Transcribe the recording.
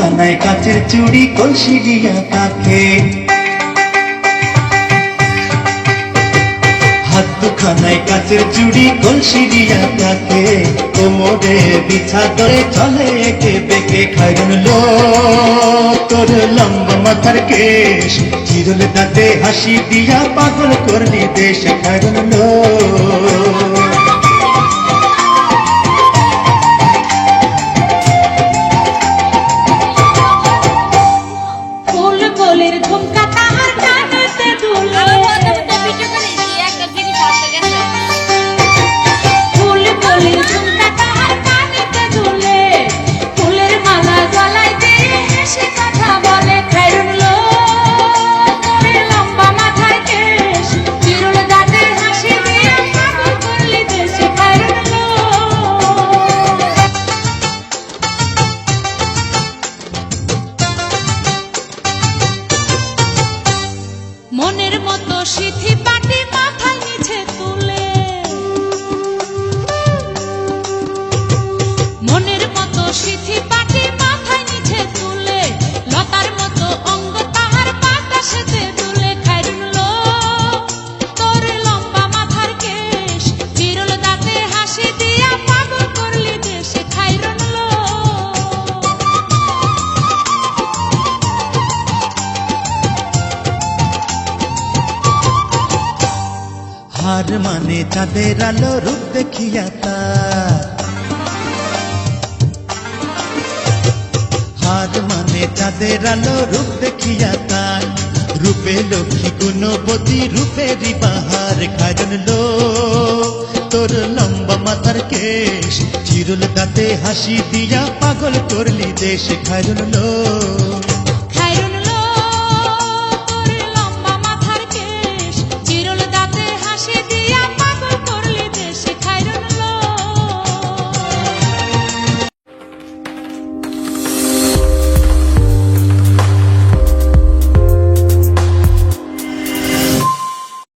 দুখানায় কাচের চুড়ি কলসি দিয়া তাকে। হাত দুখানায় কাচের চুড়ি কলসি দিয়া তাকে। কোমরে বিছা করে চলে একে বেঁকে খাইরুন লো। তোর লম্বা মাথার কেশ, চিরুল দাঁতে হাসি দিয়া পাগল করলি দেশ খাইরুন লো। হার মানে চাঁদের আলো রূপ দেখিয়া তার। হার মানে চাঁদের আলো রূপ দেখিয়া তার। রূপে লক্ষ্মী গুণবতী রূপেরই বাহার খাজন লো তোর লম্বা মাথার কেশ, চিরুল দাঁতে হাসি দিয়া পাগল করলি দেশ খাজন লো